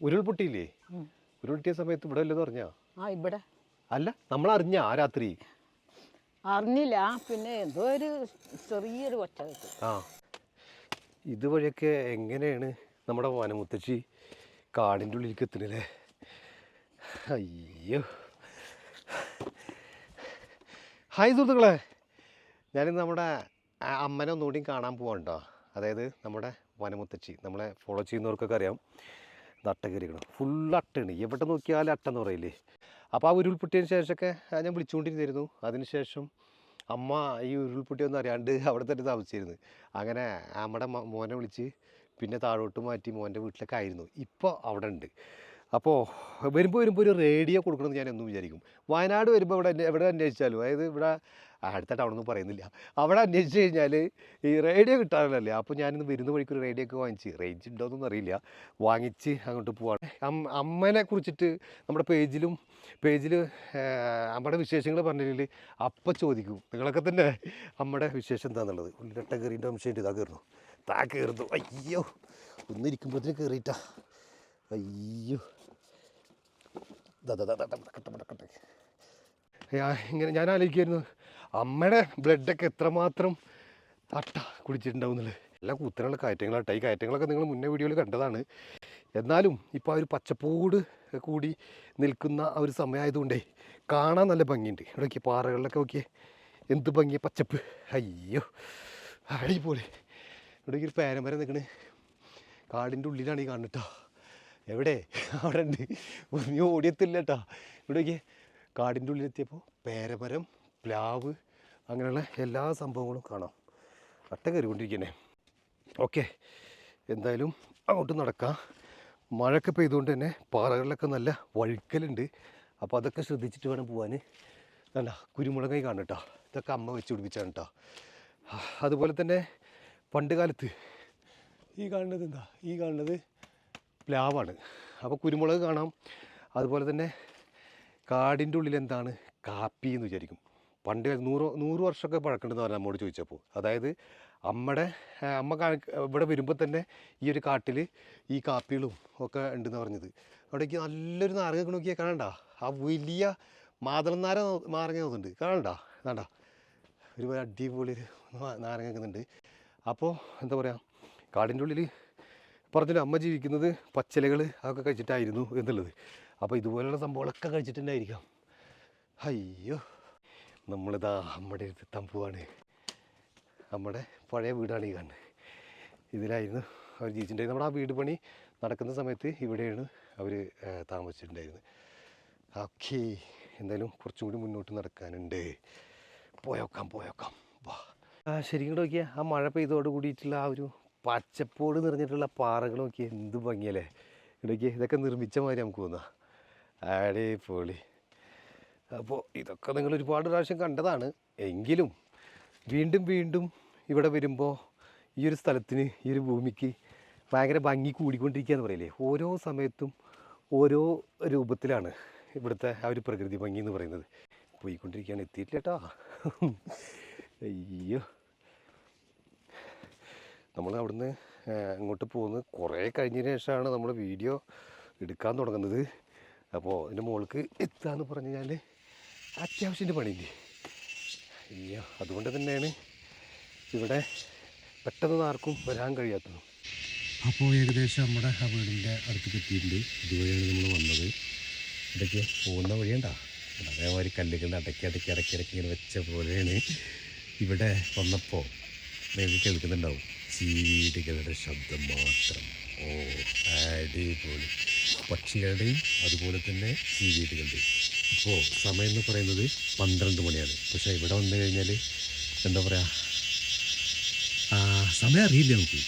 ഉരുൾപൊട്ടിയില്ലേ? ഉരുൾപൊട്ടിയ സമയത്ത് ഇവിടെ വല്ലതും അറിഞ്ഞാ? ആ ഇവിടെ. അല്ല നമ്മൾ അറിഞ്ഞ ആ രാത്രി? അറിഞ്ഞില്ല. പിന്നെ എന്തോ ഒരു ചെറിയൊരു ഒച്ച കേട്ടു. ആ. ഇതുവഴിയൊക്കെ എങ്ങനെയാണ് നമ്മുടെ വനമുത്തശ്ശി കാടിന്റെ ഉള്ളിലേക്ക് എത്തണല്ലേ അയ്യോ. ഹായ് സുഹൃത്തുക്കളെ. ഞാനിന്ന് നമ്മുടെ അമ്മനെ ഒന്നുകൂടി കാണാൻ പോവാണ്ടോ അതായത് നമ്മുടെ വനമുത്തച്ചി. നമ്മളെ ഫോളോ ചെയ്യുന്നവർക്കൊക്കെ അറിയാം. അട്ട കയറിക്കണം ഫുൾ അട്ടയാണ്. എവിടെ നോക്കിയാലും അട്ടെന്ന് പറയില്ലേ? അപ്പോൾ ആ ഉരുൾപൊട്ടിയതിന് ശേഷമൊക്കെ ഞാൻ വിളിച്ചുകൊണ്ടിരുന്നിരുന്നു അതിനുശേഷം അമ്മ ഈ ഉരുൾപൊട്ടിയൊന്നും അറിയാണ്ട് അവിടെ തന്നെ താമസിച്ചിരുന്നു. അങ്ങനെ നമ്മുടെ മോനെ വിളിച്ച് പിന്നെ താഴോട്ട് മാറ്റി മോന്റെ വീട്ടിലൊക്കെ ആയിരുന്നു. ഇപ്പോൾ അവിടെ ഉണ്ട്. അപ്പോൾ വരുമ്പോൾ വരുമ്പോൾ ഒരു റേഡിയോ കൊടുക്കണമെന്ന് ഞാൻ എന്നും വിചാരിക്കും. വയനാട് വരുമ്പോൾ ഇവിടെ എവിടെ അന്വേഷിച്ചാലും? അതായത് ഇവിടെ അടുത്ത ഒന്നും പറയുന്നില്ല. അവിടെ അന്വേഷിച്ച് കഴിഞ്ഞാൽ ഈ റേഡിയോ കിട്ടാറില്ലല്ലേ? അപ്പോൾ ഞാനിന്ന് വരുന്ന വഴിക്ക് ഒരു റേഡിയോ ഒക്കെ വാങ്ങിച്ച്. റേഞ്ച് ഉണ്ടോയെന്നൊന്നും അറിയില്ല. വാങ്ങിച്ച് അങ്ങോട്ട് പോവാണ്. അമ്മനെ കുറിച്ചിട്ട് നമ്മുടെ പേജിലും പേജിൽ അമ്മയുടെ വിശേഷങ്ങൾ പറഞ്ഞില്ലെങ്കിൽ അപ്പം ചോദിക്കും. നിങ്ങളൊക്കെ തന്നെ അമ്മയുടെ വിശേഷം എന്താണെന്നുള്ളത് ഉള്ളിലട്ട കയറിന്റെ അംശമായിട്ട് ഇതാ കയറുന്നു താ കയറുന്നു അയ്യോ ഒന്നിരിക്കുമ്പോഴത്തേന് കയറിയിട്ടാ അയ്യോ. ദാ, ദാ, ദാ, നടക്കട്ടെ. ഞാൻ ഇങ്ങനെ ഞാൻ ആലോചിക്കായിരുന്നു അമ്മയുടെ ബ്ലഡൊക്കെ എത്രമാത്രം അട്ട കുടിച്ചിട്ടുണ്ടാവുന്നുള്ളത് എല്ലാ കുത്തനുള്ള കയറ്റങ്ങളാട്ടെ. ഈ കയറ്റങ്ങളൊക്കെ നിങ്ങൾ മുന്നേ വീഡിയോയിൽ കണ്ടതാണ്. എന്നാലും ഇപ്പോൾ ആ ഒരു പച്ചപ്പോട് കൂടി നിൽക്കുന്ന ആ ഒരു സമയമായതുകൊണ്ടേ കാണാൻ നല്ല ഭംഗിയുണ്ട്. ഇവിടേക്ക് പാറകളിലൊക്കെ നോക്കിയേ. എന്ത് ഭംഗിയ പച്ചപ്പ്. അയ്യോ അടിപൊളി. ഇവിടേക്ക് ഒരു പേരമരം നിൽക്കണേ. കാടിന്റെ ഉള്ളിലാണ് ഈ കാണുന്നത് എവിടെ? അവിടെ ഉണ്ട് ഒന്നും ഓടിയെത്തില്ല കേട്ടോ. ഇവിടേക്ക് കാടിന്റെ ഉള്ളിലെത്തിയപ്പോൾ പേരമരം പ്ലാവ് അങ്ങനെയുള്ള എല്ലാ സംഭവങ്ങളും കാണാം. അട്ട കയറിക്കൊണ്ടിരിക്കുന്നേ ഓക്കെ എന്തായാലും അങ്ങോട്ട് നടക്കാം. മഴയൊക്കെ പെയ്തുകൊണ്ട് തന്നെ പാറകളിലൊക്കെ നല്ല വഴുക്കലുണ്ട്. അപ്പോൾ അതൊക്കെ ശ്രദ്ധിച്ചിട്ട് വേണം പോകാൻ നല്ല കുരുമുളകൈ കാണും കേട്ടോ. ഇതൊക്കെ അമ്മ വെച്ച് പിടിപ്പിച്ചാണ് കേട്ടോ. അതുപോലെ തന്നെ പണ്ട് കാലത്ത് ഈ കാണുന്നത് എന്താ? ഈ കാണുന്നത് പ്ലാവാണ്. അപ്പോൾ കുരുമുളക് കാണാം. അതുപോലെ തന്നെ കാടിന്റെ ഉള്ളിൽ എന്താണ് കാപ്പി എന്ന് വിചാരിക്കും. പണ്ട് നൂറ് നൂറ് വർഷമൊക്കെ പഴക്കണ്ടെന്ന് പറഞ്ഞാൽ നമ്മോട് ചോദിച്ചപ്പോൾ. അതായത് അമ്മയുടെ അമ്മ ഇവിടെ വരുമ്പോൾ തന്നെ ഈ ഒരു കാട്ടിൽ ഈ കാപ്പികളും ഒക്കെ ഉണ്ടെന്ന് പറഞ്ഞത്. അവിടേക്ക് നല്ലൊരു നാരങ്ങ നോക്കിയാൽ കാണണ്ട? ആ വലിയ മാതളനാര നാരങ്ങ നോക്കുന്നുണ്ട് കാണണ്ട? കാണണ്ട ഒരു അടിപൊളി നാരങ്ങ നിൽക്കുന്നുണ്ട് അപ്പോൾ എന്താ പറയുക കാടിന്റെ ഉള്ളിൽ പറഞ്ഞില്ല അമ്മ ജീവിക്കുന്നത് പച്ചിലകൾ അതൊക്കെ കഴിച്ചിട്ടായിരുന്നു എന്നുള്ളത്. അപ്പോൾ ഇതുപോലുള്ള സംഭവങ്ങളൊക്കെ കഴിച്ചിട്ടുണ്ടായിരിക്കാം. അയ്യോ നമ്മളിതാ നമ്മുടെ അടുത്ത് തമ്പുവാണ് പോവാണ്. നമ്മുടെ പഴയ വീടാണ് ഈ കാണുന്നത്. ഇതിലായിരുന്നു അവർ ജീവിച്ചിട്ടുണ്ടായിരുന്നത്. നമ്മുടെ ആ വീട് പണി നടക്കുന്ന സമയത്ത് ഇവിടെയാണ് അവർ താമസിച്ചിട്ടുണ്ടായിരുന്നത്. ഓക്കെ എന്തായാലും കുറച്ചും കൂടി മുന്നോട്ട് നടക്കാനുണ്ട്. പോയോക്കാം പോയോക്കാം. വാ. ശരിക്കും നോക്കിയാൽ ആ മഴ പെയ്തോട് കൂടിയിട്ടുള്ള ആ ഒരു പച്ചപ്പോട് നിറഞ്ഞിട്ടുള്ള പാറകൾ നോക്കിയാൽ എന്ത് ഭംഗിയല്ലേ. ഇടയ്ക്ക് ഇതൊക്കെ നിർമ്മിച്ച മാതിരി നമുക്ക് തോന്നാം. അടിപൊളി. അപ്പോൾ ഇതൊക്കെ നിങ്ങൾ ഒരുപാട് പ്രാവശ്യം കണ്ടതാണ്. എങ്കിലും വീണ്ടും വീണ്ടും ഇവിടെ വരുമ്പോൾ ഈ ഒരു സ്ഥലത്തിന് ഈ ഒരു ഭൂമിക്ക് ഭയങ്കര ഭംഗി കൂടിക്കൊണ്ടിരിക്കുക എന്ന് പറയില്ലേ? ഓരോ സമയത്തും ഓരോ രൂപത്തിലാണ് ഇവിടുത്തെ ആ ഒരു പ്രകൃതി ഭംഗി എന്ന് പറയുന്നത്. പോയിക്കൊണ്ടിരിക്കുകയാണ്. എത്തിയിട്ടില്ല കേട്ടോ അയ്യോ. നമ്മൾ അവിടുന്ന് അങ്ങോട്ട് പോകുന്നത് കുറേ കഴിഞ്ഞതിന് ശേഷമാണ് നമ്മൾ വീഡിയോ എടുക്കാൻ തുടങ്ങുന്നത്. അപ്പോൾ ഇതിന്റെ മോൾക്ക് എത്താന്ന് പറഞ്ഞു കഴിഞ്ഞാൽ അത്യാവശ്യത്തിന്റെ പണിയില്ലേ? അയ്യോ അതുകൊണ്ട് തന്നെയാണ് ഇവിടെ പെട്ടെന്ന് ആർക്കും വരാൻ കഴിയാത്തത്. അപ്പോൾ ഏകദേശം നമ്മുടെ ആ വീടിന്റെ അടുത്തേക്ക് എത്തിയിട്ടുണ്ട്. ഇതുവഴിയാണ് നമ്മൾ വന്നത്. ഇടയ്ക്ക് പോകുന്ന വഴിയണ്ട അതേമാതിരി കല്ലുകളുടെ അടക്കി അടക്കി അടക്കി അടക്കി ഇങ്ങനെ വെച്ച പോലെയാണ് ഇവിടെ വന്നപ്പോൾ. നിങ്ങൾ കേൾക്കുന്നുണ്ടാവും. ചീടികളുടെ ശബ്ദം മാത്രം. ഓ അടിപൊളി. പക്ഷികളുടെയും അതുപോലെ തന്നെ ചീവീടുകളുടെയും ഇപ്പോൾ സമയം എന്ന് പറയുന്നത് പന്ത്രണ്ട് മണിയാണ്. പക്ഷേ ഇവിടെ വന്നു കഴിഞ്ഞാൽ എന്താ പറയുക സമയം അറിയില്ല നമുക്ക്.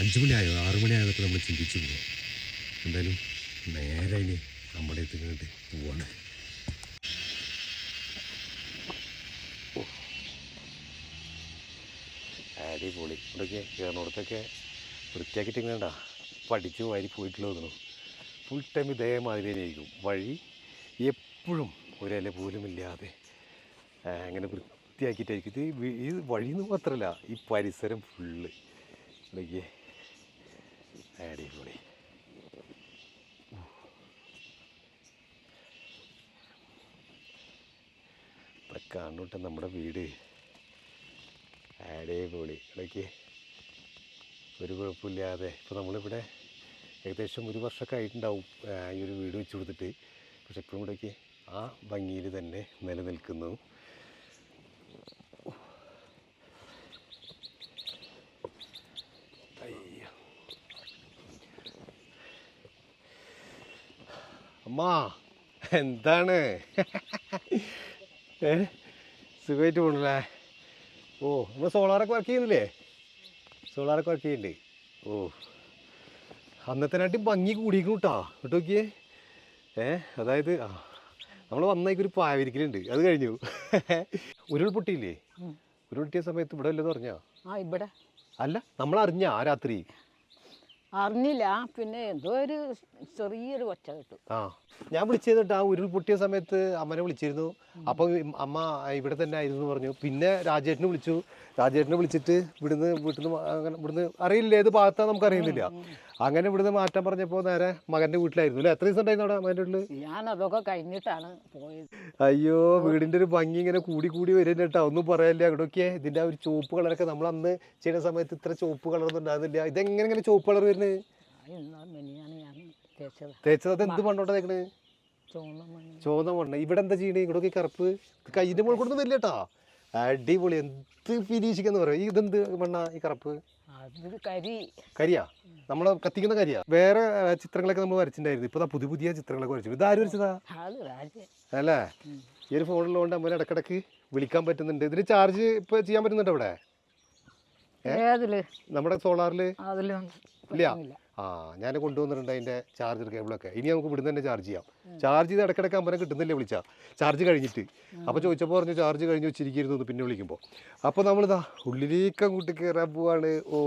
അഞ്ച് മണിയായോ ആറ് മണിയായോ എന്നൊക്കെ നമ്മൾ ചിന്തിച്ചു പോകും എന്തായാലും നേരെ ഇനി നമ്മുടെ കണ്ടിട്ട് പോവാണ്. അടിപൊളി. ഇവിടെയൊക്കെ കയറുന്നിടത്തൊക്കെ വൃത്തിയാക്കിയിട്ട് ഇങ്ങനെ പഠിച്ച് വാരി പോയിട്ടുള്ളതാണ്? ഫുൾ ടൈം ഇതേമാതിരി ആയിരിക്കും വഴി എപ്പോഴും ഒരില പോലും ഇല്ലാതെ അങ്ങനെ വൃത്തിയാക്കിയിട്ടായിരിക്കും. ഇത് ഈ എന്ന് മാത്രമല്ല ഈ പരിസരം ഫുള്ള് ഇടയ്ക്ക് അടിപൊളി. കാണൂട്ടെ നമ്മുടെ വീട്. അടിപൊളി. ഇടയ്ക്ക് ഒരു കുഴപ്പമില്ലാതെ. ഇപ്പോൾ നമ്മളിവിടെ ഏകദേശം ഒരു വർഷമൊക്കെ ആയിട്ടുണ്ടാവും ഈ ഒരു വീട് വെച്ച് കൊടുത്തിട്ട്. പക്ഷെ ഇപ്പോഴും കൂടെയൊക്കെ ആ ഭംഗിയിൽ തന്നെ നിലനിൽക്കുന്നു. അമ്മാ എന്താണ്? ഏ സുഖമായിട്ട് പോണല്ലേ? ഓ നമ്മൾ സോളാറൊക്കെ വർക്ക് ചെയ്യുന്നില്ലേ? സോളാറൊക്കെ വർക്ക് ചെയ്യുന്നുണ്ട്. ഓ. അന്നത്തേനാട്ടി ഭംഗി കൂടിയിരിക്കും കേട്ടോ കേട്ടോ നോക്കിയേ ഏ അതായത് ആ നമ്മൾ വന്നേക്കൊരു പായവിരിക്കലുണ്ട് അത് കഴിഞ്ഞു. ഉരുൾപൊട്ടിയില്ലേ? ഉരുൾ ഉരുൾപൊട്ടിയ സമയത്ത് ഇവിടെ വല്ലതും അറിഞ്ഞാ? ആ ഇവിടെ. അല്ല നമ്മൾ അറിഞ്ഞ ആ രാത്രി? അറിഞ്ഞില്ല. പിന്നെ എന്തോ ഒരു ചെറിയൊരു ഒച്ച കേട്ടു. ആ ഞാൻ വിളിച്ചത് കേട്ടോ ആ ഉരുൾപൊട്ടിയ സമയത്ത് അമ്മനെ വിളിച്ചിരുന്നു. അപ്പോൾ അമ്മ ഇവിടെ തന്നെ ആയിരുന്നു പറഞ്ഞു. പിന്നെ രാജേട്ടനെ വിളിച്ചു. രാജേട്ടനെ വിളിച്ചിട്ട് ഇവിടുന്ന് വീട്ടിൽ നിന്ന് അങ്ങനെ ഇവിടുന്ന് അറിയില്ല? ഏത് ഭാഗത്താ നമുക്ക് അറിയുന്നില്ല. അങ്ങനെ ഇവിടുന്ന് മാറ്റം പറഞ്ഞപ്പോൾ നേരെ മകന്റെ വീട്ടിലായിരുന്നു അല്ലേ? എത്ര ദിവസം ഉണ്ടായിരുന്നു അവിടെ മകന്റെ വീട്ടിൽ ഞാൻ അതൊക്കെ കഴിഞ്ഞിട്ടാണ് പോയത്. അയ്യോ വീടിന്റെ ഒരു ഭംഗി ഇങ്ങനെ കൂടി കൂടി വരുന്നുണ്ട് കേട്ടോ. ഒന്നും പറയാനില്ല അവിടെയൊക്കെ ഇതിന്റെ ആ ഒരു ചുവപ്പ് കളറൊക്കെ നമ്മൾ അന്ന് ചെയ്യുന്ന സമയത്ത് ഇത്ര ചുവപ്പ് കളറൊന്നും ഉണ്ടാകുന്നില്ല ഇതെങ്ങനെ ഇങ്ങനെ ചുവപ്പ് കളർ വരുന്നത് തേച്ചത്. അത് എന്ത് മണ്ണോട്ടാ തേക്കണേ? ചുവന്ന മണ്ണ്. ഇവിടെ എന്താ ചെയ്യണേ? ഇങ്ങോട്ടൊക്കെ കറുപ്പ്. കയ്യിന്റെ മുകളിൽ കൊടുത്ത് വരില്ല കേട്ടോ. അടിപൊളി. എന്ത് ഫിനിഷിംഗ് എന്ന് പറയാം. ഇതെന്ത് മണ്ണാ? ഈ കറുപ്പ്? കരിയാ? നമ്മൾ കത്തിക്കുന്ന കരിയാ? വേറെ ചിത്രങ്ങളൊക്കെ നമ്മൾ വരച്ചിട്ടുണ്ടായിരുന്നു. ഇപ്പൊ പുതിയ പുതിയ ചിത്രങ്ങളൊക്കെ വരച്ചു. ഇത് ആര് വരച്ചതാ? അല്ലേ? ഈ ഒരു ഫോണിലുകൊണ്ട് അമ്മ ഇടക്കിടക്ക് വിളിക്കാൻ പറ്റുന്നുണ്ട്. ഇതിന് ചാർജ് ഇപ്പൊ ചെയ്യാൻ പറ്റുന്നുണ്ടോ ഇവിടെ നമ്മുടെ സോളാറിൽ ഇല്ല. ആ ഞാൻ കൊണ്ടുവന്നിട്ടുണ്ട് അതിന്റെ ചാർജർ കേബിളൊക്കെ ഇനി നമുക്ക് ഇവിടുന്ന് തന്നെ ചാർജ് ചെയ്യാം. ചാർജ് ചെയ്ത് ഇടക്കിടക്ക് അമ്പലം കിട്ടുന്നില്ലേ വിളിച്ചാൽ ചാർജ് കഴിഞ്ഞിട്ട്. അപ്പോൾ ചോദിച്ചപ്പോൾ പറഞ്ഞു ചാർജ് കഴിഞ്ഞ് വെച്ചിരിക്കുന്നു പിന്നെ വിളിക്കുമ്പോൾ അപ്പോൾ നമ്മളിതാ ഉള്ളിലേക്ക് അങ്ങോട്ട് കയറാൻ പോവാണ്. ഓ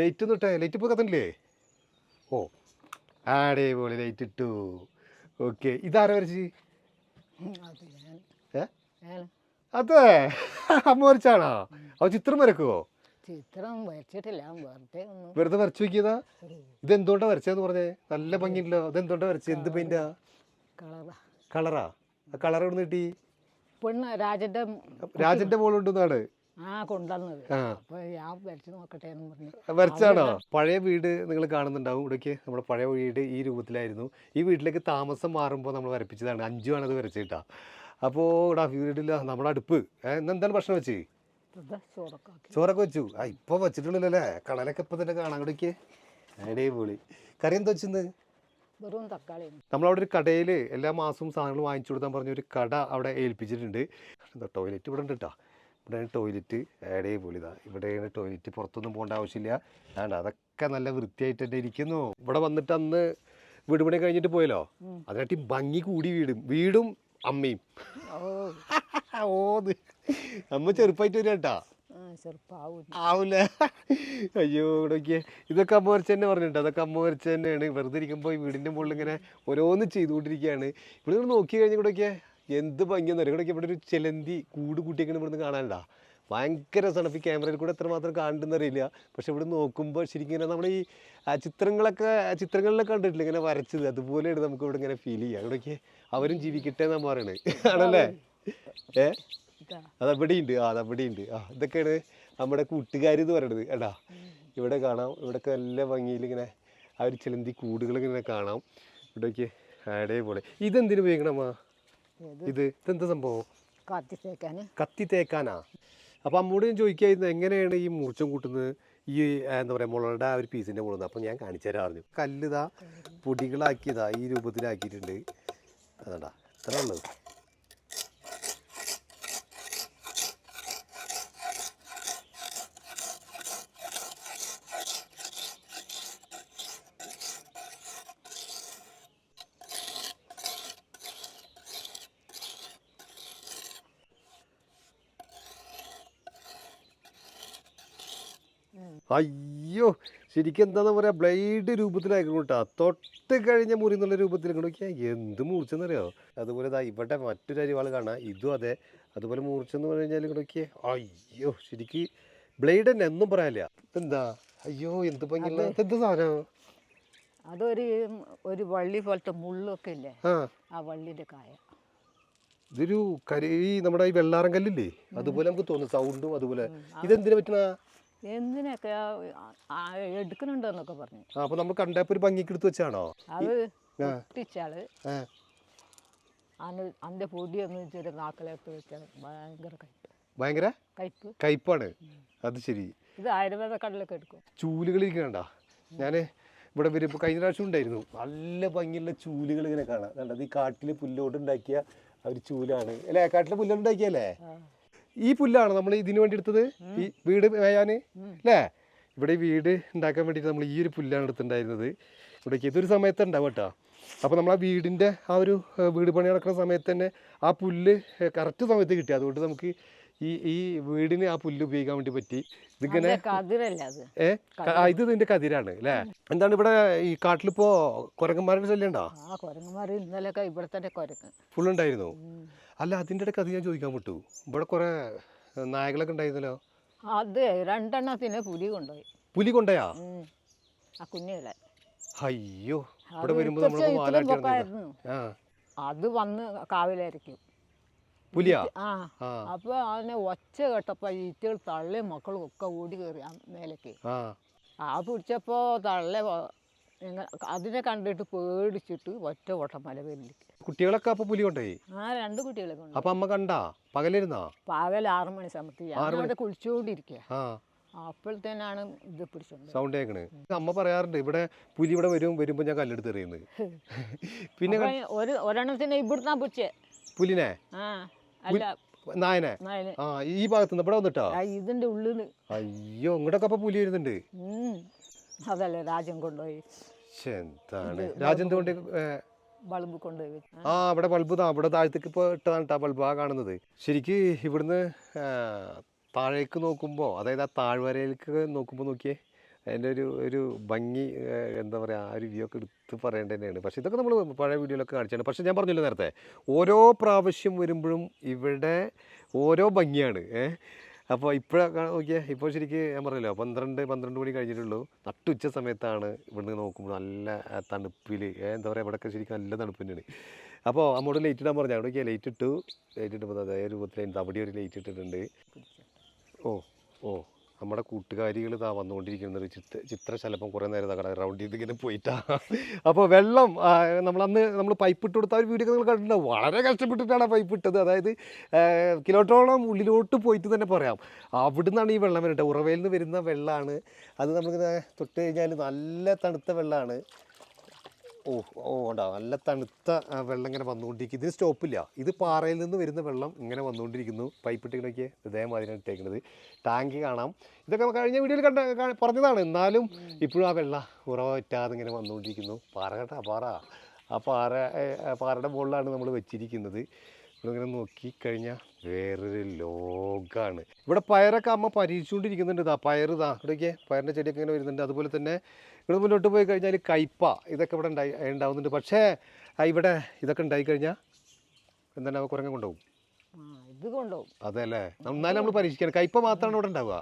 ലൈറ്റ് ഒന്നും ഇട്ടേ. ലൈറ്റ് ഇപ്പോൾ കത്തണില്ലേ ഓ ആടേ പോലെ ലൈറ്റ് ഇട്ടു. ഓക്കെ ഇതാരാ വരച്ച്? അത് ഏ? അമ്മ വരച്ചാണോ? അവ ചിത്രം വരക്കുവോ? ചിത്രം വരച്ചിട്ടില്ല വെറുതെ ഒന്നും വെറുതെ വരച്ചു നോക്കിയതാ? ഇതെന്തുകൊണ്ടാ വരച്ചതെന്ന് പറഞ്ഞേ? നല്ല ഭംഗിയുണ്ടല്ലോ. ഇതെന്തുകൊണ്ടാ വരച്ചത് എന്ത് പെയിന്റാ കളറാ. കളറാ? ആ കളർ എവിടെ കിട്ടി? പെണ്ണ് രാജന്റെ രാജന്റെ മോളുണ്ടെന്നാണ് ആ കൊണ്ടുവന്നത്. ആ. അപ്പൊ ഞാൻ വരച്ചു നോക്കട്ടെ എന്ന് പറഞ്ഞു. വരച്ചാണോ? പഴയ വീട് നിങ്ങൾ കാണുന്നുണ്ടാവും. ഇവിടേക്ക് നമ്മുടെ പഴയ വീട് ഈ രൂപത്തിലായിരുന്നു. ഈ വീട്ടിലേക്ക് താമസം മാറുമ്പോൾ നമ്മൾ വരപ്പിച്ചതാണ്. അഞ്ചു അത് വരച്ചിട്ടാ അപ്പോൾ ഇവിടെ വീടില്ല നമ്മുടെ അടുപ്പ്. ഇന്ന് എന്താണ് ഭക്ഷണം വെച്ച്? ചോറൊക്കെ വെച്ചു. ആ ഇപ്പൊ വെച്ചിട്ടുള്ളല്ലേ കടലൊക്കെ ഇപ്പൊ തന്നെ കാണാൻ കൂടിക്ക് അടിപൊളി. കറി എന്താ വെച്ചിന്ന്? വെറും തക്കാളി നമ്മളവിടെ ഒരു കടയിൽ എല്ലാ മാസവും സാധനങ്ങൾ വാങ്ങിച്ചു കൊടുക്കാൻ പറഞ്ഞ ഒരു കട അവിടെ ഏൽപ്പിച്ചിട്ടുണ്ട്. എന്താ ടോയ്ലറ്റ് ഇവിടെ ഉണ്ട് കേട്ടോ ഇവിടെയാണ് ടോയ്ലറ്റ് അടിപൊളി ഇതാ. ഇവിടെ ടോയ്ലറ്റ് പുറത്തൊന്നും പോകേണ്ട ആവശ്യമില്ല. അതാണ്ട് അതൊക്കെ നല്ല വൃത്തിയായിട്ട് തന്നെ ഇരിക്കുന്നു. ഇവിടെ വന്നിട്ട് അന്ന് വീട് പണി കഴിഞ്ഞിട്ട് പോയല്ലോ? അതിനായിട്ട് അതിനാട്ടി ഭംഗി കൂടി വീടും. വീടും അമ്മയും. നമ്മ അമ്മ ചെറുപ്പമായിട്ട് കേട്ടാ. ചെറുപ്പാവും ആവൂല. അയ്യോ ഇടയ്ക്ക് ഇതൊക്കെ അമ്മ വരച്ച തന്നെ പറഞ്ഞിട്ട് അതൊക്കെ അമ്മ വരച്ച തന്നെയാണ്. വെറുതെ ഇരിക്കുമ്പോൾ ഈ വീടിന്റെ മുകളിൽ ഇങ്ങനെ ഓരോന്ന് ചെയ്തുകൊണ്ടിരിക്കുകയാണ്. ഇവിടെ നിന്ന് നോക്കി കഴിഞ്ഞ ഇവിടെയൊക്കെ എന്ത് ഭംഗിയെന്ന് അറിയാം? ഇവിടെയൊക്കെ ഇവിടെ ഒരു ചെലന്തി കൂട് കൂട്ടിയൊക്കെ ഇവിടുന്ന് കാണാനുണ്ടാ ഭയങ്കര രസമാണ് ഈ ക്യാമറയിൽ കൂടെ എത്രമാത്രം കാണണ്ടെന്ന് അറിയില്ല. പക്ഷെ ഇവിടെ നോക്കുമ്പോൾ ശരിക്കും ഇങ്ങനെ നമ്മുടെ ഈ ചിത്രങ്ങളൊക്കെ ചിത്രങ്ങളിലൊക്കെ കണ്ടിട്ടില്ല? ഇങ്ങനെ വരച്ചത്. അതുപോലെയാണ് നമുക്ക് ഇവിടെ ഇങ്ങനെ ഫീൽ ചെയ്യുക. ഇവിടേക്ക് അവരും ജീവിക്കട്ടെ എന്നാ പറയണേ ആണല്ലേ? ഏ? ഇതാ അത് അവിടെയുണ്ട് ആ അതവിടെയുണ്ട്. ആ ഇതൊക്കെയാണ് നമ്മുടെ കൂട്ടുകാർ എന്ന് പറയണത്. എടാ ഇവിടെ കാണാം. ഇവിടെയൊക്കെ നല്ല ഭംഗിയിൽ ഇങ്ങനെ ആ ഒരു ചിലന്തി കൂടുകൾ ഇങ്ങനെ കാണാം. ഇവിടേക്ക് അതേപോലെ ഇതെന്തിനു ഉപയോഗിക്കണമ്മ ഇത് ഇത് ഇതെന്താ സംഭവം? കത്തി തേക്കാന്. കത്തി തേക്കാനാ? അപ്പം അമ്മോട് ഞാൻ ചോദിക്കായിരുന്നു എങ്ങനെയാണ് ഈ മൂർച്ചം കൂട്ടുന്നത്? ഈ എന്താ പറയുക മുളയുടെ ആ ഒരു പീസിന്റെ മുകളിൽ അപ്പം ഞാൻ കാണിച്ചു തരാം പറഞ്ഞു കല്ലിതാ പൊടികളാക്കിയതാ ഈ രൂപത്തിലാക്കിയിട്ടുണ്ട്. അതാണ്ടാ ഇത്ര ഉള്ളത് അയ്യോ ശരിക്കും എന്താണെന്ന് പറയാ ബ്ലേഡ് രൂപത്തിലായിരുന്നു കേട്ടോ. തൊട്ട് കഴിഞ്ഞ മുറി എന്നുള്ള രൂപത്തിൽ നോക്കിയാൽ എന്ത് മൂർച്ചെന്നറിയോ അതുപോലെ ഇതാ ഇവിടെ മറ്റൊരു അരിവാൾ കാണാം. ഇതും അതെ. അതുപോലെ മൂർച്ചെന്ന് പറഞ്ഞു കഴിഞ്ഞാൽ നോക്കിയേ. അയ്യോ ശരിക്ക് ബ്ലേഡ് തന്നെ എന്നും പറയാനില്ല. എന്താ അയ്യോ എന്ത് ഭംഗിയുള്ള എന്ത് സാധനം? അതൊരു ഒരു വള്ളി പോലത്തെ മുള്ളൊക്കെ ഇല്ലേ? ആ. വള്ളിന്റെ കായ. ഇതൊരു കരി നമ്മുടെ ഈ വെള്ളാറം കല്ലില്ലേ അതുപോലെ നമുക്ക് തോന്നുന്നു സൗണ്ടും അതുപോലെ. ഇതെന്തിനു പറ്റണ എന്തിനൊക്കെ ആ, എടുക്കുന്നുണ്ടെന്നൊക്കെ പറഞ്ഞു. അപ്പൊ നമ്മൾ കണ്ടപ്പോ ഒരു ഭംഗിക്ക് എടുത്ത് വെച്ചാണോ? അത് ഒട്ടിച്ചാൾ അതിന്റെ പൊടിയൊന്നും ഇച്ചിരി നാക്കിലെടുത്ത് വെച്ചാൽ ഭയങ്കര കയ്പ് ഭയങ്കര? കയ്പ് കയ്പാണ് അത് ശരി. ഇത് ആയുർവേദ കടലൊക്കെ എടുക്കും. ചൂലുകളിരിക്കണ്ട ഞാൻ ഇവിടെ വരുമ്പോൾ കഴിഞ്ഞ പ്രാവശ്യം ഉണ്ടായിരുന്നു. നല്ല ഭംഗിയുള്ള ചൂലുകൾ ഇങ്ങനെ കാണാം. കണ്ടത് ഈ കാട്ടിൽ പുല്ലോട്ട് ഉണ്ടാക്കിയ ഒരു ചൂലാണ്. അല്ലേ? കാട്ടിലെ പുല്ലോട്ട് ഉണ്ടാക്കിയല്ലേ. ഈ പുല്ലാണ് നമ്മൾ ഇതിനു വേണ്ടി എടുത്തത്? ഈ വീട് മേയാന്? അല്ലേ ഇവിടെ വീട് ഉണ്ടാക്കാൻ വേണ്ടിയിട്ട് നമ്മൾ ഈ ഒരു പുല്ലാണ് എടുത്തിട്ടുണ്ടായിരുന്നത്. ഇവിടേക്ക് ഇതൊരു സമയത്ത് ഉണ്ടാവും കേട്ടോ. അപ്പോൾ നമ്മൾ ആ വീടിന്റെ ആ ഒരു വീട് പണി നടക്കുന്ന സമയത്ത് തന്നെ ആ പുല്ല് കറക്റ്റ് സമയത്ത് കിട്ടി. അതുകൊണ്ട് നമുക്ക് ഈ ഈ വീടിന് ആ പുല്ല് ഉപയോഗിക്കാൻ വേണ്ടി പറ്റി. ഇതിങ്ങനെ ഏ ഇത് ഇതിന്റെ കതിരാണ് അല്ലേ എന്താണ് ഇവിടെ ഈ കാട്ടിലിപ്പോ കുരങ്ങന്മാരുടെ ശല്യം ഉണ്ടോ? കുരങ്ങന്മാർ ഇന്നലെ ഇവിടെ തന്നെ കുരങ്ങ്. ഫുൾ ഉണ്ടായിരുന്നു. അല്ല അതിന്റെ ഇടയ്ക്ക് അത് ഞാൻ ചോദിക്കാൻ വിട്ടു. ഇവിടെ കുറെ നായകളൊക്കെ ഉണ്ടായിരുന്നല്ലോ? അത് രണ്ടെണ്ണത്തിന് പുലി കൊണ്ടുപോയി. പുലി കൊണ്ടയാ ആ കുഞ്ഞുകളെ അയ്യോ ഇവിടെ വരുമ്പോൾ നമ്മൾ അത് വന്ന് കാവിലായിരിക്കും. പുലിയാ? അപ്പോൾ അതിനെ ഒച്ച കേട്ടപ്പോ ഈറ്റകൾ തള്ളി മക്കളും ഒക്കെ ഓടി കയറി മേലേക്ക്. ആ. പിടിച്ചപ്പോ തള്ളെ തള്ള അതിനെ കണ്ടിട്ട് പേടിച്ചിട്ട് ഒറ്റ ഓട്ടം മലവേലിലേക്ക് കുട്ടികളൊക്കെ അപ്പൊ പുലി കൊണ്ടുപോയി ആ രണ്ട് കുട്ടികളെ കൊണ്ട് അപ്പൊ അമ്മ കണ്ടാ? പകലിരുന്നാ? പകൽ ആറു മണി സമയത്ത്. കുളിച്ചുകൊണ്ടിരിക്കുക ആ. അപ്പോഴത്തേനാണ് ഇത് പിടിച്ചത് സൗണ്ട് കേൾക്കണേ അമ്മ പറയാറുണ്ട് ഇവിടെ പുലി ഇവിടെ വരും വരുമ്പോ ഞാൻ കല്ലെടുത്ത് എറിയുന്നത് പിന്നെ ഒരു ഒരെണ്ണത്തിന് ഇവിടുന്നാ പിടിച്ചേ? പുലിനെ? അല്ല. നായനെ. ആ ഈ ഭാഗത്തുനിന്ന് ഇവിടെ വന്നിട്ടോ? ഇതിന്റെ ഉള്ളിൽ അയ്യോ ഇങ്ങോട്ടൊക്കെ അപ്പൊ പുലി വരുന്നുണ്ട്. അതല്ലേ രാജൻ കൊണ്ടുപോയി. എന്താണ്? രാജൻ കൊണ്ട് ബൾബ് കൊണ്ടുപോയി. ആ അവിടെ ബൾബ് അവിടെ താഴത്തേക്ക് ഇപ്പോൾ ഇട്ടതാണ് ആ ബൾബ് ആ കാണുന്നത്. ശരിക്ക് ഇവിടുന്ന് താഴേക്ക് നോക്കുമ്പോൾ അതായത് ആ താഴ്വരയിലേക്ക് നോക്കുമ്പോൾ നോക്കിയേ അതിന്റെ ഒരു ഒരു ഭംഗി എന്താ പറയുക ആ ഒരു വ്യൂ ഒക്കെ എടുത്ത് പറയേണ്ടത് തന്നെയാണ്. പക്ഷേ ഇതൊക്കെ നമ്മൾ പഴയ വീഡിയോയിലൊക്കെ കാണിച്ചാണ്. പക്ഷേ ഞാൻ പറഞ്ഞില്ല നേരത്തെ ഓരോ പ്രാവശ്യം വരുമ്പോഴും ഇവിടെ ഓരോ ഭംഗിയാണ് ഏഹ് അപ്പോൾ ഇപ്പോഴൊക്കെ നോക്കിയേ ഇപ്പോൾ ശരിക്ക് ഞാൻ പറഞ്ഞല്ലോ പന്ത്രണ്ട് പന്ത്രണ്ട് മണി കഴിഞ്ഞിട്ടുള്ളൂ. നട്ടുച്ച സമയത്താണ് ഇവിടുന്ന് നോക്കുമ്പോൾ നല്ല തണുപ്പിൽ എന്താ പറയുക ഇവിടെയൊക്കെ ശരിക്കും നല്ല തണുപ്പ് തന്നെയാണ്. അപ്പോൾ അമ്മോട് ലൈറ്റ് ഇടാൻ പറഞ്ഞു അവിടെ ലൈറ്റ് ഇട്ടു. ലൈറ്റ് ഇട്ടപ്പോൾ അതേ രൂപത്തിൽ അവിടെ ഒരു ലൈറ്റ് ഇട്ടിട്ടുണ്ട്. ഓ ഓ. നമ്മുടെ കൂട്ടുകാരികൾ ഇതാ വന്നുകൊണ്ടിരിക്കുന്ന ഒരു ചിത്ര ചിത്രശലഭം കുറേ നേരം ഇതാ റൗണ്ട് ചെയ്ത് ഇങ്ങനെ പോയിട്ടാ. അപ്പോൾ വെള്ളം നമ്മൾ അന്ന് നമ്മൾ പൈപ്പ് ഇട്ട് കൊടുത്ത ഒരു വീഡിയോ നിങ്ങൾ കണ്ടിട്ടുണ്ടാവും വളരെ കഷ്ടപ്പെട്ടിട്ടാണ് പൈപ്പ് ഇട്ടത്. അതായത് കിലോട്ടോളം ഉള്ളിലോട്ട് പോയിട്ട് തന്നെ പറയാം. അവിടുന്നാണ് ഈ വെള്ളം വരുന്നത്. ഉറവയിൽ നിന്ന് വരുന്ന വെള്ളമാണ് അത് നമുക്ക് തൊട്ട് കഴിഞ്ഞാൽ നല്ല തണുത്ത വെള്ളമാണ് ഓ ഓ ഉണ്ടാവും നല്ല തണുത്ത വെള്ളം ഇങ്ങനെ വന്നുകൊണ്ടിരിക്കുന്നു ഇതിന് സ്റ്റോപ്പില്ല. ഇത് പാറയിൽ നിന്ന് വരുന്ന വെള്ളം ഇങ്ങനെ വന്നുകൊണ്ടിരിക്കുന്നു. പൈപ്പ് ഇട്ടിങ്ങനൊക്കെ ഇതേമാതിരിയാണ് ഇട്ടേക്കുന്നത് ടാങ്ക് കാണാം. ഇതൊക്കെ കഴിഞ്ഞ വീഡിയോയിൽ കണ്ട പറഞ്ഞതാണ്. എന്നാലും ഇപ്പോഴും ആ വെള്ളം ഉറവ പറ്റാതെ ഇങ്ങനെ വന്നുകൊണ്ടിരിക്കുന്നു. പാറ കേട്ടാ പാറ. ആ പാറ പാറയുടെ മുകളിലാണ് നമ്മൾ വെച്ചിരിക്കുന്നത്. ഇങ്ങനെ നോക്കിക്കഴിഞ്ഞാൽ വേറൊരു ലോകമാണ് ഇവിടെ പയറൊക്കെ അമ്മ പരീക്ഷിച്ചുകൊണ്ടിരിക്കുന്നുണ്ട്. ഇതാ പയർ ഇതാ ഇവിടേക്ക് പയറിന്റെ ചെടിയൊക്കെ ഇങ്ങനെ വരുന്നുണ്ട്. അതുപോലെ തന്നെ ഇവിടെ മുന്നോട്ട് പോയി കഴിഞ്ഞാൽ കയ്പ ഇതൊക്കെ ഇവിടെ ഉണ്ടായി ഉണ്ടാവുന്നുണ്ട്. പക്ഷേ ഇവിടെ ഇതൊക്കെ ഉണ്ടായി കഴിഞ്ഞാൽ എന്താണ് അവ കുറങ്ങ കൊണ്ടുപോകും. ഇത് കൊണ്ടുപോകും. അതെ അല്ലേ എന്നാലും നമ്മൾ പരീക്ഷിക്കണം. കയ്പ മാത്രമാണ് ഇവിടെ ഉണ്ടാവുക.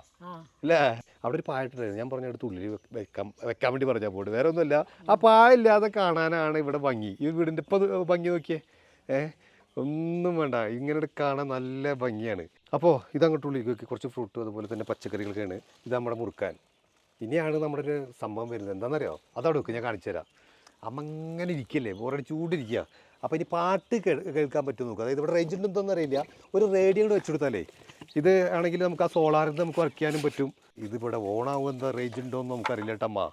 അല്ലേ? അവിടെ ഒരു പായട്ടുണ്ടായിരുന്നു ഞാൻ പറഞ്ഞ അടുത്ത് ഉള്ളിൽ വെക്കാൻ വെക്കാൻ വേണ്ടി പറഞ്ഞാൽ പോട്ട് വേറെ ഒന്നുമില്ല. ആ പായില്ലാതെ കാണാനാണ് ഇവിടെ ഭംഗി. ഈ വീടിന്റെ ഇപ്പോൾ ഭംഗി നോക്കിയേ. ഏ? ഒന്നും വേണ്ട. ഇങ്ങനെ കാണാൻ നല്ല ഭംഗിയാണ്. അപ്പോൾ ഇതങ്ങോട്ടുള്ളിൽ കുറച്ച് ഫ്രൂട്ട് അതുപോലെ തന്നെ പച്ചക്കറികളൊക്കെയാണ്. ഇത് നമ്മുടെ മുറുക്കാൻ. ഇനിയാണ് നമ്മുടെ ഒരു സംഭവം വരുന്നത്. എന്താണെന്നറിയോ? അതവിടെ വെക്കും ഞാൻ കാണിച്ചു തരാം. അമ്മ അങ്ങനെ ഇരിക്കല്ലേ? ബോറടി ചൂടിരിക്കുക അപ്പോൾ ഇനി പാട്ട് കേൾക്കാൻ പറ്റും നോക്കുക അതായത് ഇവിടെ റേഞ്ച് ഉണ്ടെന്ന് അറിയില്ല. ഒരു റേഡിയോ കൂടെ വെച്ചെടുത്താലേ ഇത് ആണെങ്കിൽ നമുക്ക് ആ സോളാറിൽ നമുക്ക് വർക്ക് ചെയ്യാനും പറ്റും. ഇതിവിടെ ഓണാവും എന്താ? റേഞ്ച് ഉണ്ടോ എന്ന് നമുക്കറിയില്ല കേട്ടമ്മ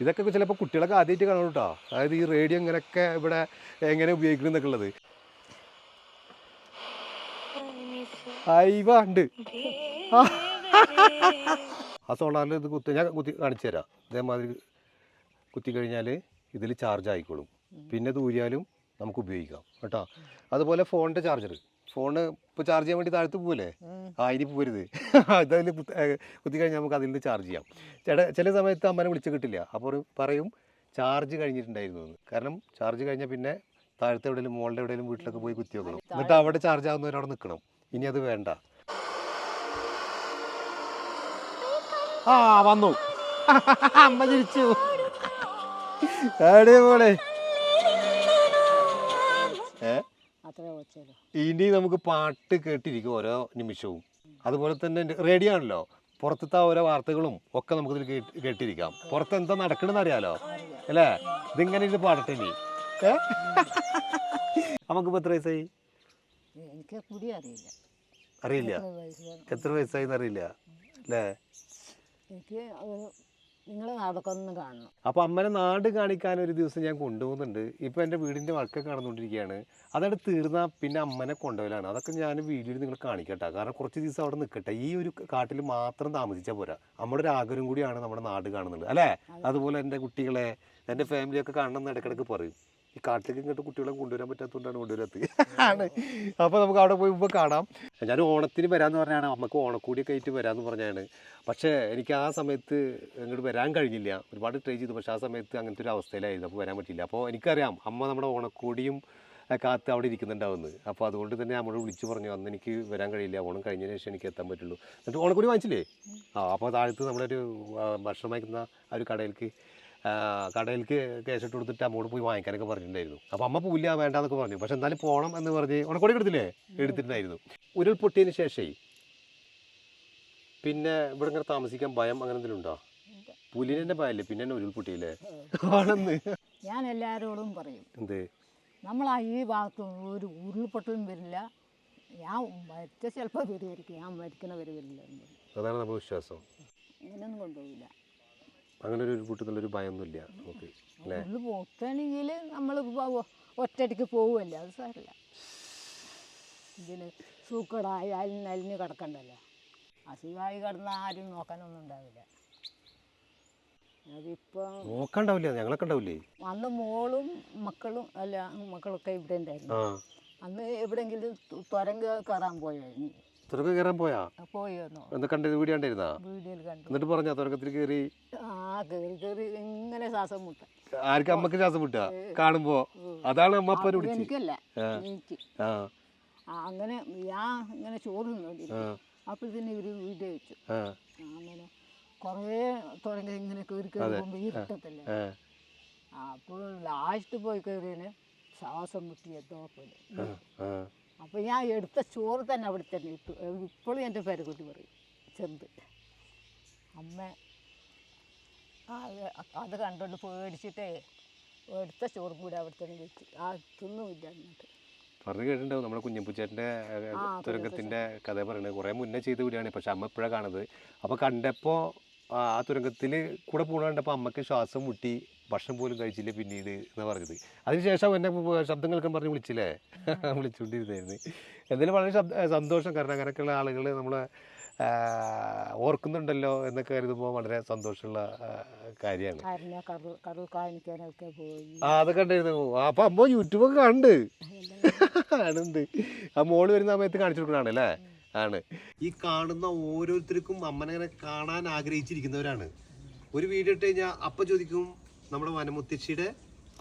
ഇതൊക്കെ ചിലപ്പോൾ കുട്ടികളൊക്കെ ആദ്യമായിട്ട് കാണും കേട്ടോ അതായത് ഈ റേഡിയോ ഇങ്ങനെയൊക്കെ ഇവിടെ എങ്ങനെ ഉപയോഗിക്കണം എന്നൊക്കെ ഉള്ളത്. അയവ ഉണ്ട്. ആ സോളാറിൽ ഇത് കുത്തി ഞാൻ കുത്തി കാണിച്ചു തരാം. ഇതേമാതിരി കുത്തി കഴിഞ്ഞാൽ ഇതിൽ ചാർജ് ആയിക്കോളും. പിന്നെ ഇത് ഊരിയാലും നമുക്ക് ഉപയോഗിക്കാം കേട്ടോ. അതുപോലെ ഫോണിന്റെ ചാർജർ ഫോണ് ഇപ്പോൾ ചാർജ് ചെയ്യാൻ വേണ്ടി താഴത്ത് പോകില്ലേ. ആ ഇനി പോരുത് അതതിൽ കുത്തി കഴിഞ്ഞാൽ നമുക്ക് അതിൽ നിന്ന് ചാർജ് ചെയ്യാം. ചേട്ടാ ചില സമയത്ത് അമ്മനെ വിളിച്ച് കിട്ടില്ല. അപ്പോൾ പറയും ചാർജ് കഴിഞ്ഞിട്ടുണ്ടായിരുന്നു എന്ന്. കാരണം ചാർജ് കഴിഞ്ഞാൽ പിന്നെ താഴത്തെ എവിടെയെങ്കിലും മുകളുടെ എവിടെയെങ്കിലും വീട്ടിലൊക്കെ പോയി കുത്തി വെക്കണം. എന്നിട്ട് അവിടെ ചാർജ് ആകുന്നവരവിടെ നിൽക്കണം ഇനി അത് വേണ്ട. ആ വന്നു. അമ്മ ചിരിച്ചു. അടിപൊളി ഇനി നമുക്ക് പാട്ട് കേട്ടിരിക്കും ഓരോ നിമിഷവും. അതുപോലെ തന്നെ റേഡിയോ ആണല്ലോ പുറത്തത്തെ ഓരോ വാർത്തകളും ഒക്കെ നമുക്ക് ഇതിൽ കേട്ടിരിക്കാം. പുറത്ത് എന്താ നടക്കണമെന്ന് അറിയാലോ? അല്ലേ? ഇതിങ്ങനെ ഇത് പാടട്ടെ ഇനി. ഏ? നമുക്കിപ്പോൾ എത്ര വയസ്സായി? അറിയില്ല. അറിയില്ല. എത്ര വയസ്സ്? എത്ര വയസ്സായി അറിയില്ല അല്ലേ? എനിക്ക് നിങ്ങൾ നാടൊക്കെ കാണണം. അപ്പോൾ അമ്മനെ നാട് കാണിക്കാൻ ഒരു ദിവസം ഞാൻ കൊണ്ടുപോകുന്നുണ്ട്. ഇപ്പോൾ എന്റെ വീടിന്റെ വഴക്കൊക്കെ നടന്നുകൊണ്ടിരിക്കുകയാണ്. അതവിടെ തീർന്നാൽ പിന്നെ അമ്മനെ കൊണ്ടുപോകലാണ്. അതൊക്കെ ഞാൻ വീഡിയോയിൽ നിങ്ങൾ കാണിക്കട്ടെ. കാരണം കുറച്ച് ദിവസം അവിടെ നിൽക്കട്ടെ ഈ ഒരു കാട്ടിൽ മാത്രം താമസിച്ചാൽ പോരാ. നമ്മുടെ ഒരു ആഗ്രഹം കൂടിയാണ് നമ്മുടെ നാട് കാണുന്നത്. അല്ലേ? അതുപോലെ എന്റെ കുട്ടികളെ എന്റെ ഫാമിലിയൊക്കെ കാണണം എന്ന് ഇടയ്ക്കിടയ്ക്ക് പറയും. ഈ കാട്ടിലേക്ക് ഇങ്ങോട്ട് കുട്ടികളെ കൊണ്ടുവരാൻ പറ്റാത്തതുകൊണ്ടാണ് കൊണ്ടുവരാത്തത്. ആണ്. അപ്പോൾ നമുക്ക് അവിടെ പോയി ഇപ്പോൾ കാണാം. ഞാൻ ഓണത്തിന് വരാമെന്ന് പറഞ്ഞാണ്. നമുക്ക് ഓണക്കൂടിയൊക്കെ ആയിട്ട് വരാമെന്ന് പറഞ്ഞാണ്. പക്ഷേ എനിക്ക് ആ സമയത്ത് ഇങ്ങോട്ട് വരാൻ കഴിഞ്ഞില്ല. ഒരുപാട് ട്രൈ ചെയ്തു. പക്ഷേ ആ സമയത്ത് അങ്ങനത്തെ ഒരു അവസ്ഥയിലായിരുന്നു. അപ്പോൾ വരാൻ പറ്റില്ല അപ്പോൾ എനിക്കറിയാം അമ്മ നമ്മുടെ ഓണക്കൂടിയും കാത്ത് അവിടെ ഇരിക്കുന്നുണ്ടാവുന്നത് അപ്പോൾ അതുകൊണ്ട് തന്നെ നമ്മൾ വിളിച്ചു പറഞ്ഞു അന്ന് എനിക്ക് വരാൻ കഴിയില്ല. ഓണം കഴിഞ്ഞതിന് ശേഷം എനിക്ക് എത്താൻ പറ്റുള്ളൂ. എന്നിട്ട് ഓണക്കൂടി വാങ്ങിച്ചില്ലേ? ആ അപ്പോൾ താഴത്ത് നമ്മളൊരു ഒരു ഭക്ഷണം വാങ്ങിക്കുന്ന ആ ഒരു കടയിലേക്ക് കടയിലേക്ക് കേസ് ഇട്ട് കൊടുത്തിട്ട് അമ്മോട് പോയി വാങ്ങിക്കാനൊക്കെ പറഞ്ഞിട്ടുണ്ടായിരുന്നു. അപ്പോൾ അമ്മ പൂല്ല വേണ്ടെന്നൊക്കെ പറഞ്ഞു. പക്ഷെ എന്നാലും പോകണം എന്ന് പറഞ്ഞ് ഉണക്കോടി എടുത്തില്ലേ? എടുത്തിട്ടുണ്ടായിരുന്നു. ഉരുൾപൊട്ടിയതിന് ശേഷമേ പിന്നെ ഇവിടെ ഇങ്ങനെ താമസിക്കാൻ ഭയം അങ്ങനെ എന്തെങ്കിലും ഉണ്ടോ. പുലിനെ ഭയല്ലേ പിന്നെ എന്നെ ഉരുൾപൊട്ടിയില്ലേ ആണെന്ന്. ഞാൻ എല്ലാരോടും പറയും. എന്ത്? നമ്മൾ ആ ഈ ഭാഗത്ത് ഒരു ഉരുൾപൊട്ടലും വരില്ല. ഞാൻ മരിച്ച ചിലപ്പോൾ വരുമായിരിക്കും ഞാൻ മരിക്കണ വരുവരില്ല അതാണ് നമ്മുടെ വിശ്വാസം. അങ്ങനെയൊന്നും കൊണ്ടുപോകില്ല അങ്ങനെ ഒരു കൂട്ടത്തിലൊരു ഭയമൊന്നുമില്ല നമുക്ക് അല്ലേ? ഉരുൾ പൊട്ടണമെങ്കിൽ നമ്മൾ ഒറ്റയടിക്ക് പോവുമല്ലേ അത് സാരമില്ല. ഇതിന് സൂക്കടായി അലിഞ്ഞ് അലിഞ്ഞ് കിടക്കണ്ടല്ലോ. അസുഖമായി കിടന്ന ആരും നോക്കാനൊന്നും ഉണ്ടാവില്ല. അതിപ്പം നോക്കണ്ടാവില്ല? ഞങ്ങളൊക്കെ ഉണ്ടാവില്ലേ? അന്ന് മോളും മക്കളും അല്ല മക്കളൊക്കെ ഇവിടെ ഉണ്ടായിരുന്നു. അന്ന് എവിടെയെങ്കിലും തുരങ്ക കയറാൻ പോയായിരുന്നു. തുറക്കം കയറാൻ പോയാ? പോയി എന്താ കണ്ടത് വീഡിയോ ഉണ്ടായിരുന്നാ വീഡിയോയിൽ കണ്ടു. എന്നിട്ട് പറഞ്ഞാ തുറക്കത്തിൽ കയറി? ആ കയറി കയറി ഇങ്ങനെ ശ്വാസം മുട്ട ആർക്കും അമ്മയ്ക്ക് ശ്വാസം വിട്ടാ കാണുമ്പോ? അതാണ് അമ്മ അപ്പനെ അത് വിളിച്ച് എനിക്കല്ല എനിക്ക്. ആ. ആ, അങ്ങനെ ഞാൻ ഇങ്ങനെ ചോറ് ആ. തിന്നോണ്ടിരുന്നു അപ്പോഴത്തേന് ഇവർ വീഡിയോ വെച്ചു. ആ. ആ, അങ്ങനെ കുറേ തുടങ്ങി ഇങ്ങനെ കയറി കയറി പോകുമ്പോൾ ഇരുട്ടത്തല്ലേ ആ. അപ്പോൾ ലാസ്റ്റ് പോയി കയറിയതിന് ശ്വാസം മുട്ടി എന്തോ പോലെ ആ, ആ. അപ്പോൾ ഞാൻ എടുത്ത ചോറ് തന്നെ അവിടെ തന്നെ ഇട്ടു. ഇപ്പോഴും എന്റെ പേരക്കുട്ടി പറയും. ചെന്ത്. അമ്മ അത് കണ്ടുകൊണ്ട് പേടിച്ചിട്ടേ എടുത്ത ചോറും കൂടി അവിടെ തന്നെ വെച്ച്. ആ തിന്നുമില്ല എന്നിട്ട്. പറഞ്ഞു കേട്ടിട്ടുണ്ടാവും. നമ്മുടെ കുഞ്ഞമ്പൂച്ചേട്ടന്റെ ആ, തുരങ്കത്തിന്റെ കഥ പറയുന്നത് കുറേ മുന്നേ ചെയ്ത വീടാണ് പക്ഷെ അമ്മ ഇപ്പോഴാണ് കാണുന്നത്. അപ്പോൾ കണ്ടപ്പോൾ ആ തുരങ്കത്തിൽ കൂടെ പോകണ കണ്ടപ്പോൾ അമ്മയ്ക്ക് ശ്വാസം മുട്ടി. ഭക്ഷണം പോലും കഴിച്ചില്ല പിന്നീട് എന്നാണ് പറഞ്ഞത്. അതിനുശേഷം എന്നെ ശബ്ദം കേൾക്കാൻ പറഞ്ഞ് വിളിച്ചില്ലേ? വിളിച്ചുകൊണ്ടിരുന്നായിരുന്നു എന്തായാലും വളരെ ശബ്ദ സന്തോഷം കാരണം അങ്ങനെയൊക്കെയുള്ള ആളുകൾ നമ്മളെ ആ, ഓർക്കുന്നുണ്ടല്ലോ എന്നൊക്കെ കരുതുമ്പോൾ വളരെ സന്തോഷമുള്ള കാര്യമാണ്. ആ അതൊക്കെ ഉണ്ടായിരുന്നു അപ്പൊ അമ്മ യൂട്യൂബൊക്കെ കണ്ട്. ആണുണ്ട് ആ മോൾ വരുന്ന സമയത്ത് കാണിച്ചു കൊടുക്കണാണ് അല്ലേ? ആണ്. ഈ കാണുന്ന ഓരോരുത്തർക്കും അമ്മനെ കാണാൻ ആഗ്രഹിച്ചിരിക്കുന്നവരാണ്. ഒരു വീഡിയോ ഇട്ട് കഴിഞ്ഞാൽ അപ്പം ചോദിക്കും നമ്മുടെ വനമുത്തശ്ശിയുടെ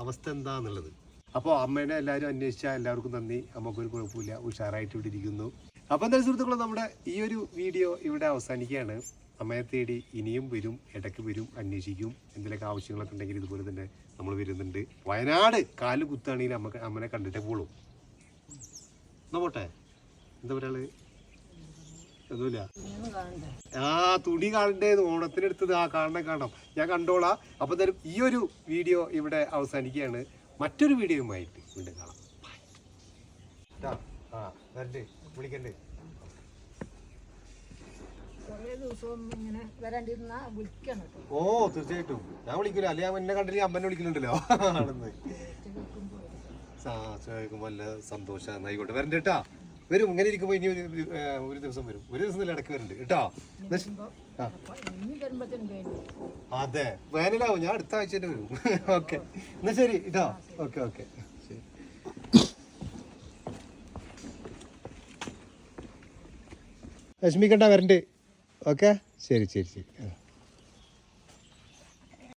അവസ്ഥ എന്താന്നുള്ളത്. അപ്പോൾ അമ്മേനെ എല്ലാവരും അന്വേഷിച്ചാൽ എല്ലാവർക്കും നന്ദി. അമ്മക്കൊരു കുഴപ്പമില്ല. ഉഷാറായിട്ട് ഇവിടെ ഇരിക്കുന്നു. അപ്പോൾ എന്തായാലും സുഹൃത്തുക്കളെ നമ്മുടെ ഈ ഒരു വീഡിയോ ഇവിടെ അവസാനിക്കുകയാണ്. അമ്മയെ തേടി ഇനിയും വരും ഇടയ്ക്ക് വരും അന്വേഷിക്കും. എന്തെങ്കിലുമൊക്കെ ആവശ്യങ്ങളൊക്കെ ഉണ്ടെങ്കിൽ ഇതുപോലെ തന്നെ നമ്മൾ വരുന്നുണ്ട്. വയനാട് കാൽ കുത്താണെങ്കിൽ അമ്മ അമ്മനെ കണ്ടിട്ടേ പോളൂ. എന്നാ എന്താ പറയാൾ ഒന്നുമില്ല. ആ തുണി കാണണ്ടേന്ന് ഓണത്തിനെടുത്തത് ആ കാണണം കാണാം ഞാൻ കണ്ടോളാം. അപ്പൊ തരും ഈ ഒരു വീഡിയോ ഇവിടെ അവസാനിക്കുകയാണ്. മറ്റൊരു വീഡിയോയുമായിട്ട് വീണ്ടും കാണാം. ആ വരണ്ട് വിളിക്കണ്ട്. ഓ തീർച്ചയായിട്ടും. ഞാൻ വിളിക്കില്ല അല്ലെ എന്നെ കണ്ടില്ല അമ്മനെ വിളിക്കുന്നുണ്ടല്ലോ. ആണെന്ന്. ആ ചോദിക്കുമ്പോൾ നല്ല സന്തോഷം ആയിക്കോട്ടെ വരണ്ട കേട്ടാ. വരും ഇങ്ങനെ ഇരിക്കുമ്പോൾ ഇനി ഒരു ഒരു ദിവസം വരും. ഒരു ദിവസം നല്ല ഇടയ്ക്ക് വരുന്നുണ്ട് കേട്ടോ? അതെ. വേനലാവും. ഞാൻ അടുത്ത ആഴ്ച തന്നെ വരും. ഓക്കെ. എന്നാ ശരി. കേട്ടോ ഓക്കെ ഓക്കെ. ശരി. ലക്ഷ്മിക്കണ്ട വരണ്ട്. ഓക്കെ? ശരി ശരി ശരി.